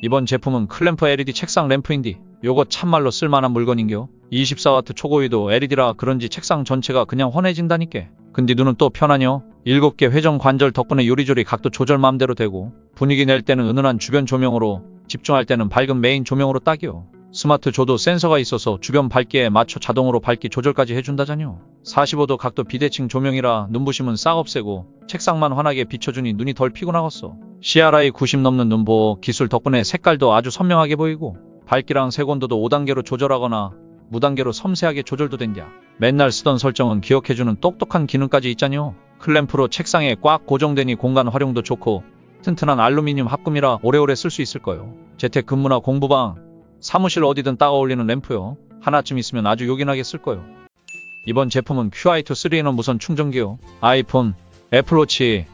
이번 제품은 클램프 LED 책상 램프인디. 요거 참말로 쓸만한 물건인겨. 24W 초고위도 LED라 그런지 책상 전체가 그냥 환해진다니께. 근데 눈은 또 편하뇨? 7개 회전 관절 덕분에 요리조리 각도 조절 맘대로 되고 분위기 낼 때는 은은한 주변 조명으로 집중할 때는 밝은 메인 조명으로 딱이요. 스마트 조도 센서가 있어서 주변 밝기에 맞춰 자동으로 밝기 조절까지 해준다잖요 45도 각도 비대칭 조명이라 눈부심은 싹 없애고 책상만 환하게 비춰주니 눈이 덜 피곤하겠어 CRI 90 넘는 눈보호 기술 덕분에 색깔도 아주 선명하게 보이고 밝기랑 색온도도 5단계로 조절하거나 무단계로 섬세하게 조절도 된다. 맨날 쓰던 설정은 기억해주는 똑똑한 기능까지 있잖요. 클램프로 책상에 꽉 고정되니 공간 활용도 좋고 튼튼한 알루미늄 합금이라 오래오래 쓸 수 있을 거요. 재택 근무나 공부방, 사무실 어디든 딱 어울리는 램프요. 하나쯤 있으면 아주 요긴하게 쓸 거요. 이번 제품은 QI2 3인원 무선 충전기요. 아이폰, 애플워치,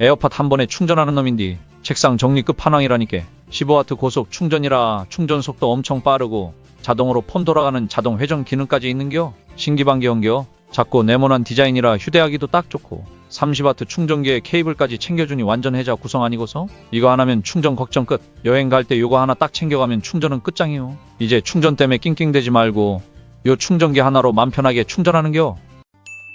에어팟 한 번에 충전하는 놈인디. 책상 정리 끝판왕이라니까 15W 고속 충전이라 충전 속도 엄청 빠르고 자동으로 폰 돌아가는 자동 회전 기능까지 있는겨? 신기반기형겨? 작고 네모난 디자인이라 휴대하기도 딱 좋고 30W 충전기에 케이블까지 챙겨주니 완전 해자 구성 아니고서? 이거 하나면 충전 걱정 끝. 여행 갈 때 요거 하나 딱 챙겨가면 충전은 끝장이요 이제 충전 때문에 낑낑대지 말고 요 충전기 하나로 맘 편하게 충전하는겨?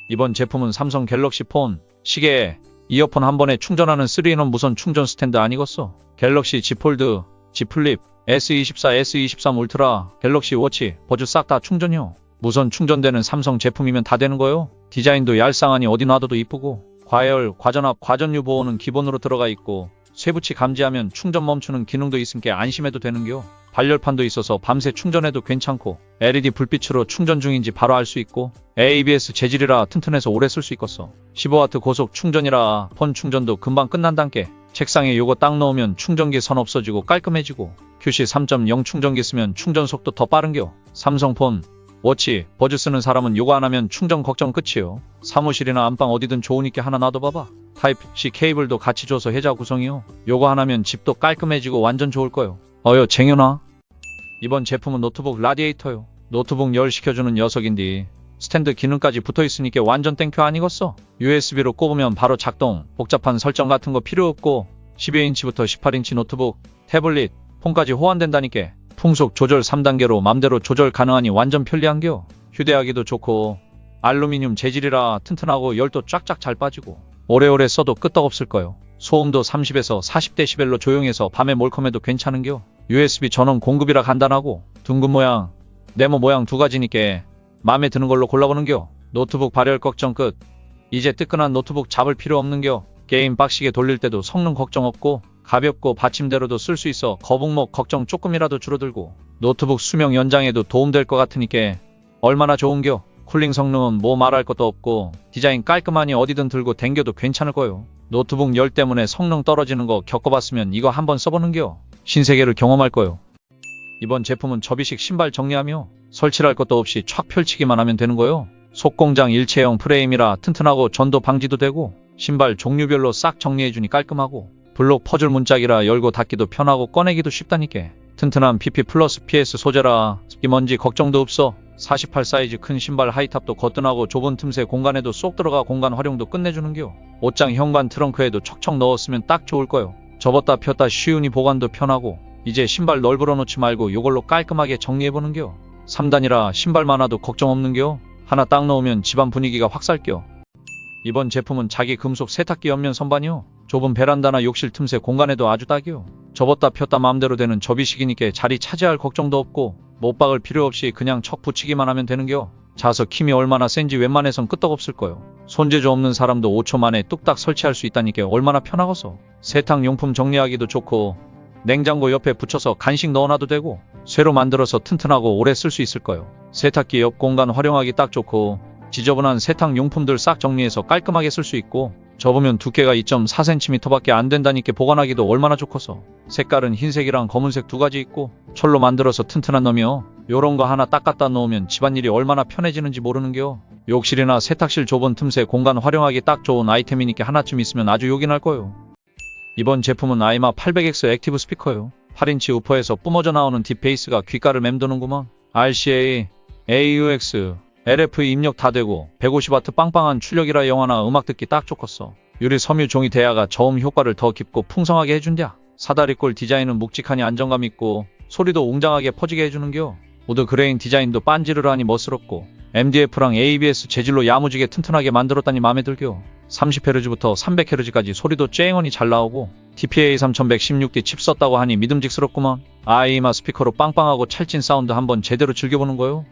이번 제품은 삼성 갤럭시 폰. 시계 이어폰 한 번에 충전하는 3인원 무선 충전 스탠드 아니겠어? 갤럭시 Z 폴드, Z 플립, S24, S23 울트라, 갤럭시 워치, 버즈 싹 다 충전요. 무선 충전되는 삼성 제품이면 다 되는 거요. 디자인도 얄쌍하니 어디 놔둬도 이쁘고 과열, 과전압, 과전류 보호는 기본으로 들어가 있고 쇠붙이 감지하면 충전 멈추는 기능도 있으니까 안심해도 되는겨. 발열판도 있어서 밤새 충전해도 괜찮고 LED 불빛으로 충전 중인지 바로 알 수 있고 ABS 재질이라 튼튼해서 오래 쓸 수 있겠어 15W 고속 충전이라 폰 충전도 금방 끝난단께 책상에 요거 딱 넣으면 충전기 선 없어지고 깔끔해지고 QC 3.0 충전기 쓰면 충전 속도 더 빠른겨 삼성폰 워치, 버즈 쓰는 사람은 요거 안 하면 충전 걱정 끝이요. 사무실이나 안방 어디든 좋으니까 하나 놔둬봐봐. 타입C 케이블도 같이 줘서 해자 구성이요. 요거 하나면 집도 깔끔해지고 완전 좋을 거요. 어여 쟁여놔. 이번 제품은 노트북 라디에이터요. 노트북 열 식혀주는 녀석인데 스탠드 기능까지 붙어있으니까 완전 땡큐 아니겠어? USB로 꼽으면 바로 작동, 복잡한 설정 같은 거 필요 없고 12인치부터 18인치 노트북, 태블릿, 폰까지 호환된다니까 풍속 조절 3단계로 맘대로 조절 가능하니 완전 편리한겨. 휴대하기도 좋고 알루미늄 재질이라 튼튼하고 열도 쫙쫙 잘 빠지고 오래오래 써도 끄떡없을 거요. 소음도 30에서 40dB로 조용해서 밤에 몰컴해도 괜찮은겨. USB 전원 공급이라 간단하고 둥근 모양, 네모 모양 두 가지니까 마음에 드는 걸로 골라보는겨. 노트북 발열 걱정 끝. 이제 뜨끈한 노트북 잡을 필요 없는겨. 게임 빡시게 돌릴 때도 성능 걱정 없고 가볍고 받침대로도 쓸 수 있어 거북목 걱정 조금이라도 줄어들고 노트북 수명 연장에도 도움될 것 같으니까 얼마나 좋은겨. 쿨링 성능은 뭐 말할 것도 없고 디자인 깔끔하니 어디든 들고 댕겨도 괜찮을 거요. 노트북 열 때문에 성능 떨어지는 거 겪어봤으면 이거 한번 써보는겨. 신세계를 경험할 거요. 이번 제품은 접이식 신발 정리하며 설치할 것도 없이 촥 펼치기만 하면 되는 거요. 속공장 일체형 프레임이라 튼튼하고 전도 방지도 되고 신발 종류별로 싹 정리해주니 깔끔하고 블록 퍼즐 문짝이라 열고 닫기도 편하고 꺼내기도 쉽다니까. 튼튼한 PP 플러스 PS 소재라 습기 먼지 걱정도 없어. 48 사이즈 큰 신발 하이탑도 거뜬하고 좁은 틈새 공간에도 쏙 들어가 공간 활용도 끝내주는겨. 옷장 현관 트렁크에도 척척 넣었으면 딱 좋을 거요. 접었다 폈다 쉬우니 보관도 편하고 이제 신발 널브러 놓지 말고 요걸로 깔끔하게 정리해보는겨. 3단이라 신발 많아도 걱정 없는겨. 하나 딱 넣으면 집안 분위기가 확 살겨. 이번 제품은 자기 금속 세탁기 옆면 선반이요. 좁은 베란다나 욕실 틈새 공간에도 아주 딱이요. 접었다 폈다 마음대로 되는 접이식이니까 자리 차지할 걱정도 없고 못 박을 필요 없이 그냥 척 붙이기만 하면 되는겨. 자석 힘이 얼마나 센지 웬만해선 끄떡없을 거요. 손재주 없는 사람도 5초 만에 뚝딱 설치할 수 있다니까 얼마나 편하겠어. 세탁 용품 정리하기도 좋고 냉장고 옆에 붙여서 간식 넣어놔도 되고 쇠로 만들어서 튼튼하고 오래 쓸 수 있을 거요. 세탁기 옆 공간 활용하기 딱 좋고 지저분한 세탁 용품들 싹 정리해서 깔끔하게 쓸 수 있고 접으면 두께가 2.4cm밖에 안 된다니까 보관하기도 얼마나 좋겠어. 색깔은 흰색이랑 검은색 두 가지 있고 철로 만들어서 튼튼한 놈이요. 요런 거 하나 딱 갖다 놓으면 집안일이 얼마나 편해지는지 모르는겨. 욕실이나 세탁실 좁은 틈새 공간 활용하기 딱 좋은 아이템이니까 하나쯤 있으면 아주 요긴할 거요. 이번 제품은 아이마 800X 액티브 스피커요. 8인치 우퍼에서 뿜어져 나오는 딥베이스가 귓가를 맴도는구먼. RCA, AUX, LF 입력 다 되고 150W 빵빵한 출력이라 영화나 음악 듣기 딱 좋겠어. 유리 섬유 종이 대야가 저음 효과를 더 깊고 풍성하게 해준다. 사다리꼴 디자인은 묵직하니 안정감 있고 소리도 웅장하게 퍼지게 해주는겨. 우드 그레인 디자인도 빤지르르하니 멋스럽고 MDF랑 ABS 재질로 야무지게 튼튼하게 만들었다니 마음에 들겨. 30Hz부터 300Hz까지 소리도 쨍언이 잘 나오고 TPA 3116D 칩 썼다고 하니 믿음직스럽구만. 아이마 스피커로 빵빵하고 찰진 사운드 한번 제대로 즐겨보는 거요.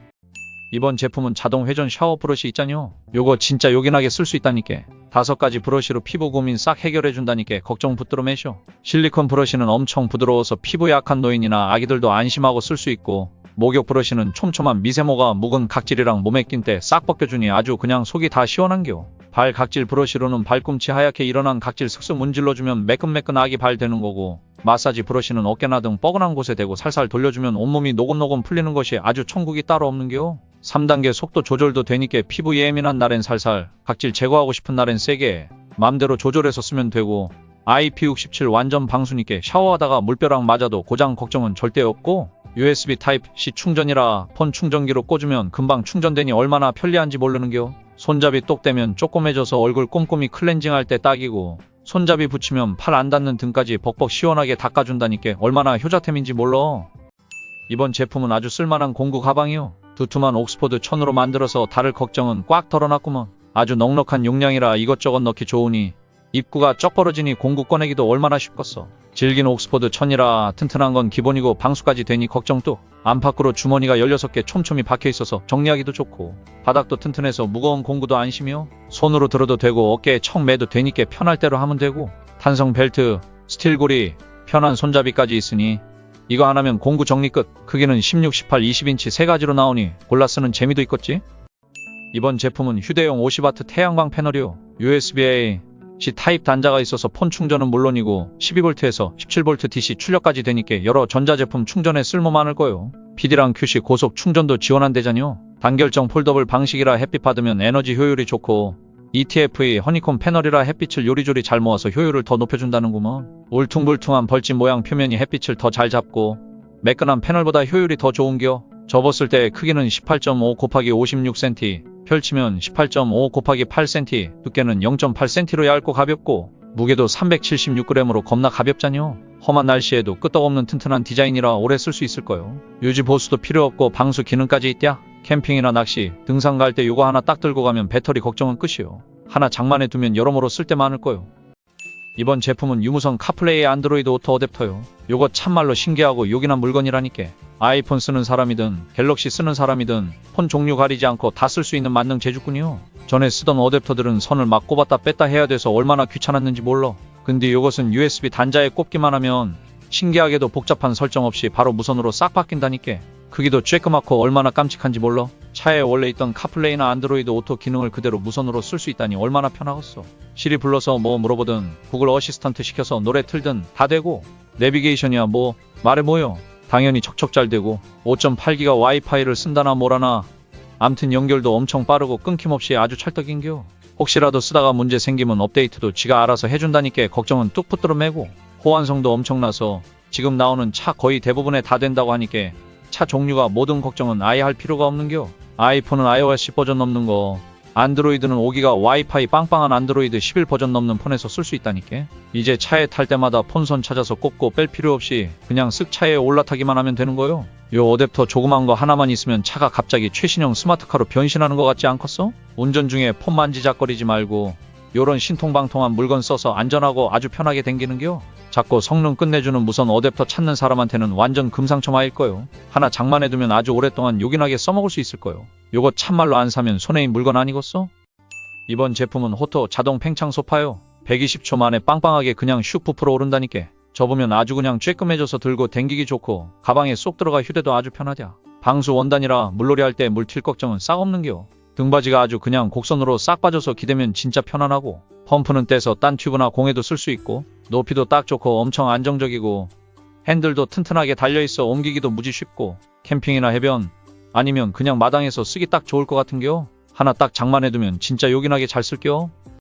이번 제품은 자동 회전 샤워 브러쉬 있잖요. 요거 진짜 요긴하게 쓸 수 있다니까. 다섯 가지 브러쉬로 피부 고민 싹 해결해준다니까 걱정 붙들어 매셔. 실리콘 브러쉬는 엄청 부드러워서 피부 약한 노인이나 아기들도 안심하고 쓸 수 있고 목욕 브러쉬는 촘촘한 미세모가 묵은 각질이랑 몸에 낀 때 싹 벗겨주니 아주 그냥 속이 다 시원한겨. 발 각질 브러쉬로는 발꿈치 하얗게 일어난 각질 슥슥 문질러주면 매끈매끈 아기 발 되는 거고 마사지 브러쉬는 어깨나 등 뻐근한 곳에 대고 살살 돌려주면 온몸이 노곤노곤 풀리는 것이 아주 천국이 따로 없는겨. 3단계 속도 조절도 되니까 피부 예민한 날엔 살살, 각질 제거하고 싶은 날엔 세게 맘대로 조절해서 쓰면 되고 IP67 완전 방수니까 샤워하다가 물벼락 맞아도 고장 걱정은 절대 없고 USB 타입C 충전이라 폰 충전기로 꽂으면 금방 충전되니 얼마나 편리한지 모르는겨. 손잡이 똑대면 쪼꼬매져서 얼굴 꼼꼼히 클렌징할 때 딱이고 손잡이 붙이면 팔 안 닿는 등까지 벅벅 시원하게 닦아준다니까 얼마나 효자템인지 몰라. 이번 제품은 아주 쓸만한 공구 가방이요. 두툼한 옥스포드 천으로 만들어서 다를 걱정은 꽉 덜어놨구먼. 아주 넉넉한 용량이라 이것저것 넣기 좋으니 입구가 쩍 벌어지니 공구 꺼내기도 얼마나 쉽겠어. 질긴 옥스포드 천이라 튼튼한 건 기본이고 방수까지 되니 걱정 또. 안팎으로 주머니가 16개 촘촘히 박혀 있어서 정리하기도 좋고 바닥도 튼튼해서 무거운 공구도 안심이요. 손으로 들어도 되고 어깨에 척 매도 되니까 편할 대로 하면 되고 탄성 벨트, 스틸 고리, 편한 손잡이까지 있으니 이거 하나면 공구 정리 끝. 크기는 16, 18, 20인치 세 가지로 나오니 골라 쓰는 재미도 있겠지? 이번 제품은 휴대용 50W 태양광 패널이요. USB-A C 타입 단자가 있어서 폰 충전은 물론이고 12V에서 17V DC 출력까지 되니까 여러 전자제품 충전에 쓸모 많을 거요. PD랑 QC 고속 충전도 지원한대잖요. 단결정 폴더블 방식이라 햇빛 받으면 에너지 효율이 좋고 ETF의 허니콤 패널이라 햇빛을 요리조리 잘 모아서 효율을 더 높여준다는구먼. 울퉁불퉁한 벌집 모양 표면이 햇빛을 더 잘 잡고 매끈한 패널보다 효율이 더 좋은겨. 접었을 때 크기는 18.5 곱하기 56cm, 펼치면 18.5 곱하기 8cm, 두께는 0.8cm로 얇고 가볍고 무게도 376g으로 겁나 가볍잖요. 험한 날씨에도 끄떡없는 튼튼한 디자인이라 오래 쓸 수 있을 거요. 유지 보수도 필요 없고 방수 기능까지 있냐? 캠핑이나 낚시, 등산 갈 때 요거 하나 딱 들고 가면 배터리 걱정은 끝이요. 하나 장만해 두면 여러모로 쓸 데 많을 거요. 이번 제품은 유무선 카플레이 안드로이드 오토 어댑터요. 요거 참말로 신기하고 요긴한 물건이라니까. 아이폰 쓰는 사람이든 갤럭시 쓰는 사람이든 폰 종류 가리지 않고 다 쓸 수 있는 만능 제주꾼이요. 전에 쓰던 어댑터들은 선을 막 꼽았다 뺐다 해야 돼서 얼마나 귀찮았는지 몰라. 근데 요것은 USB 단자에 꼽기만 하면 신기하게도 복잡한 설정 없이 바로 무선으로 싹 바뀐다니까. 크기도 쬐끄맣고 얼마나 깜찍한지 몰라. 차에 원래 있던 카플레이나 안드로이드 오토 기능을 그대로 무선으로 쓸 수 있다니 얼마나 편하겠어. 시리 불러서 뭐 물어보든 구글 어시스턴트 시켜서 노래 틀든 다 되고 내비게이션이야 뭐 말해 뭐요. 당연히 척척 잘 되고 5.8기가 와이파이를 쓴다나 뭐라나 암튼 연결도 엄청 빠르고 끊김없이 아주 찰떡인겨. 혹시라도 쓰다가 문제 생기면 업데이트도 지가 알아서 해준다니까 걱정은 뚝 붙들어 매고 호환성도 엄청나서 지금 나오는 차 거의 대부분에 다 된다고 하니까 차 종류가 모든 걱정은 아예 할 필요가 없는겨. 아이폰은 iOS 10 버전 넘는 거, 안드로이드는 5기가 와이파이 빵빵한 안드로이드 11 버전 넘는 폰에서 쓸 수 있다니까. 이제 차에 탈 때마다 폰선 찾아서 꼽고 뺄 필요 없이 그냥 쓱 차에 올라타기만 하면 되는 거요. 요 어댑터 조그만 거 하나만 있으면 차가 갑자기 최신형 스마트카로 변신하는 것 같지 않겠어? 운전 중에 폰 만지작거리지 말고 요런 신통방통한 물건 써서 안전하고 아주 편하게 댕기는겨. 자꾸 성능 끝내주는 무선 어댑터 찾는 사람한테는 완전 금상첨화일 거요. 하나 장만해두면 아주 오랫동안 요긴하게 써먹을 수 있을 거요. 요거 참말로 안 사면 손해인 물건 아니겠어? 이번 제품은 호토 자동 팽창 소파요. 120초 만에 빵빵하게 그냥 슉 부풀어 오른다니까. 접으면 아주 그냥 쬐끔해져서 들고 댕기기 좋고 가방에 쏙 들어가 휴대도 아주 편하냐. 방수 원단이라 물놀이 할 때 물 튈 걱정은 싹 없는겨. 등받이가 아주 그냥 곡선으로 싹 빠져서 기대면 진짜 편안하고 펌프는 떼서 딴 튜브나 공에도 쓸 수 있고 높이도 딱 좋고 엄청 안정적이고 핸들도 튼튼하게 달려있어 옮기기도 무지 쉽고 캠핑이나 해변 아니면 그냥 마당에서 쓰기 딱 좋을 것 같은겨? 하나 딱 장만해두면 진짜 요긴하게 잘 쓸겨